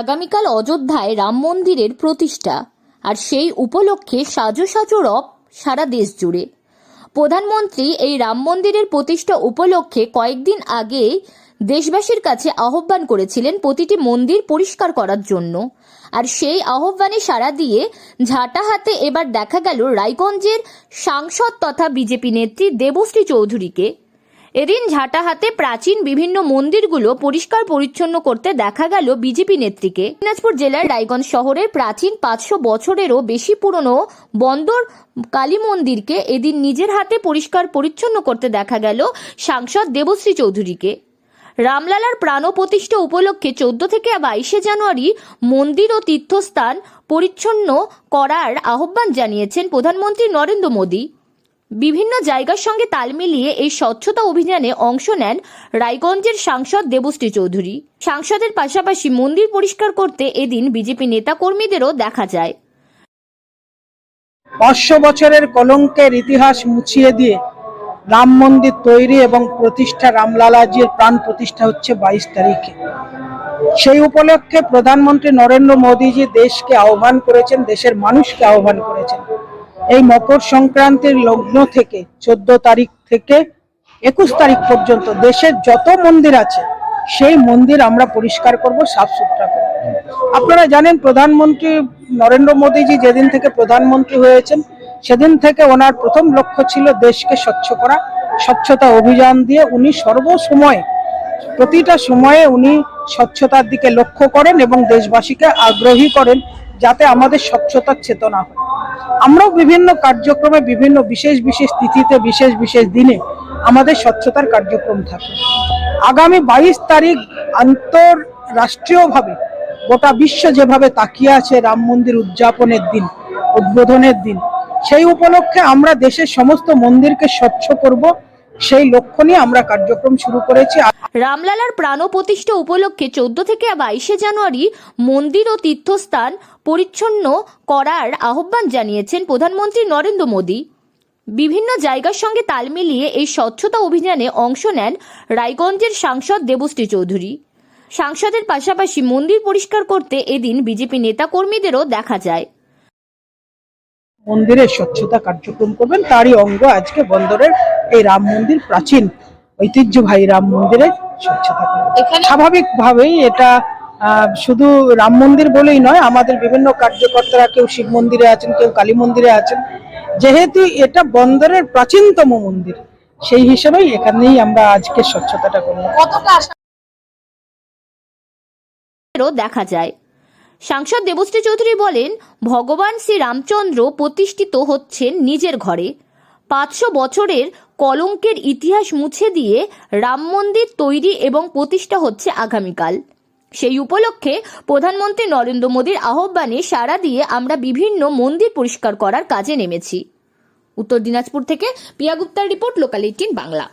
আগামীকাল অযোধ্যায় রাম মন্দিরের প্রতিষ্ঠা, আর সেই উপলক্ষে সাজো সাজো রব সারা দেশ জুড়ে। প্রধানমন্ত্রী এই রাম মন্দিরের প্রতিষ্ঠা উপলক্ষে কয়েকদিন আগে দেশবাসীর কাছে আহ্বান করেছিলেন প্রতিটি মন্দির পরিষ্কার করার জন্য। আর সেই আহ্বানে সাড়া দিয়ে ঝাঁটা হাতে এবার দেখা গেল রায়গঞ্জের সাংসদ তথা বিজেপি নেত্রী দেবশ্রী চৌধুরীকে। এদিন ঝাঁটা হাতে প্রাচীন বিভিন্ন মন্দিরগুলো পরিষ্কার পরিচ্ছন্ন করতে দেখা গেল বিজেপি নেত্রীকে। দিনাজপুর জেলার রায়গঞ্জ শহরের প্রাচীন পাঁচশো বছরেরও বেশি পুরনো বন্দর কালী মন্দিরকে এদিন নিজের হাতে পরিষ্কার পরিচ্ছন্ন করতে দেখা গেল সাংসদ দেবশ্রী চৌধুরীকে। রামলালার প্রাণ প্রতিষ্ঠা উপলক্ষে চোদ্দ থেকে বাইশে জানুয়ারি মন্দির ও তীর্থস্থান পরিচ্ছন্ন করার আহ্বান জানিয়েছেন প্রধানমন্ত্রী নরেন্দ্র মোদী। বিভিন্ন জায়গার সঙ্গে তাল মিলিয়ে এই স্বচ্ছতা অভিযানে অংশ নেন রায়গঞ্জের সাংসদ দেবশ্রী চৌধুরী। সাংসদের পাশাপাশি মন্দির পরিষ্কার করতে এদিন বিজেপি নেতা কর্মীদেরও দেখা যায়। পাঁচশো বছরের কলঙ্কের ইতিহাস মুছিয়ে দিয়ে রাম মন্দির তৈরি এবং প্রতিষ্ঠা রামলালাজির প্রাণ প্রতিষ্ঠা হচ্ছে বাইশ তারিখে। সেই উপলক্ষে প্রধানমন্ত্রী নরেন্দ্র মোদীজি দেশকে আহ্বান করেছেন, দেশের মানুষকে আহ্বান করেছেন। এই মকর সংক্রান্তির লগ্ন থেকে চোদ্দ তারিখ থেকে একুশ তারিখ পর্যন্ত দেশের যত মন্দির আছে, সেই মন্দির আমরা পরিষ্কার করব, সাফ সুতরা করব। আপনারা জানেন, প্রধানমন্ত্রী নরেন্দ্র মোদীজি যেদিন থেকে প্রধানমন্ত্রী হয়েছেন, সেদিন থেকে ওনার প্রথম লক্ষ্য ছিল দেশকে স্বচ্ছ করা, স্বচ্ছতা অভিযান দিয়ে উনি সর্বসময়, প্রতিটা সময়ে উনি স্বচ্ছতার দিকে লক্ষ্য করেন এবং দেশবাসীকে আগ্রহী করেন, যাতে আমাদের স্বচ্ছতার চেতনা হয়। আমরাও বিভিন্ন কার্যক্রমে বিভিন্ন বিশেষ বিশেষ তিথিতে, বিশেষ বিশেষ দিনে আমাদের স্বচ্ছতার কার্যক্রম থাকে। আগামী বাইশ তারিখ আন্তঃরাষ্ট্রীয়ভাবে গোটা বিশ্ব যেভাবে তাকিয়ে আছে রাম মন্দির উদযাপনের দিন, উদ্বোধনের দিন, সেই উপলক্ষে আমরা দেশের সমস্ত মন্দিরকে স্বচ্ছ করব সেই লক্ষ্য নিয়ে আমরা কার্যক্রম শুরু করেছি। রামলালার প্রাণ প্রতিষ্ঠা উপলক্ষে চোদ্দ থেকে বাইশে জানুয়ারি মন্দির ও তীর্থস্থান পরিচ্ছন্ন করার আহ্বান জানিয়েছেন প্রধানমন্ত্রী নরেন্দ্র মোদী। বিভিন্ন জায়গার সঙ্গে তাল মিলিয়ে এই স্বচ্ছতা অভিযানে অংশ নেন রায়গঞ্জের সাংসদ দেবশ্রী চৌধুরী। সাংসদের পাশাপাশি মন্দির পরিষ্কার করতে এদিন বিজেপি নেতা কর্মীদেরও দেখা যায়। মন্দিরের স্বচ্ছতা কার্যক্রম করবেন। তারই অঙ্গ আজকে বন্দরের এই রাম মন্দির প্রাচীন ঐতিহ্যবাহী রাম মন্দিরের স্বচ্ছতা করবেন। স্বাভাবিকভাবেই এটা আহ, শুধু রাম মন্দির বলেই নয় আমাদের বিভিন্ন কার্যকর্তারা কেউ শিব মন্দিরে আছেন কেউ কালী মন্দিরে আছেন। যেহেতু এটা বন্দরের প্রাচীনতম মন্দির সেই হিসেবেই এখানেই আমরা আজকে স্বচ্ছতাটা করব। দেখা যায়। সাংসদ দেবশ্রী চৌধুরী বলেন, ভগবান শ্রী রামচন্দ্র প্রতিষ্ঠিত হচ্ছেন নিজের ঘরে। পাঁচশো বছরের কলঙ্কের ইতিহাস মুছে দিয়ে রাম মন্দির তৈরি এবং প্রতিষ্ঠা হচ্ছে আগামীকাল। সেই উপলক্ষে প্রধানমন্ত্রী নরেন্দ্র মোদীর আহ্বানে সাড়া দিয়ে আমরা বিভিন্ন মন্দির পরিষ্কার করার কাজে নেমেছি। উত্তর দিনাজপুর থেকে পিয়া গুপ্তার রিপোর্ট, লোকাল এইটিন বাংলা।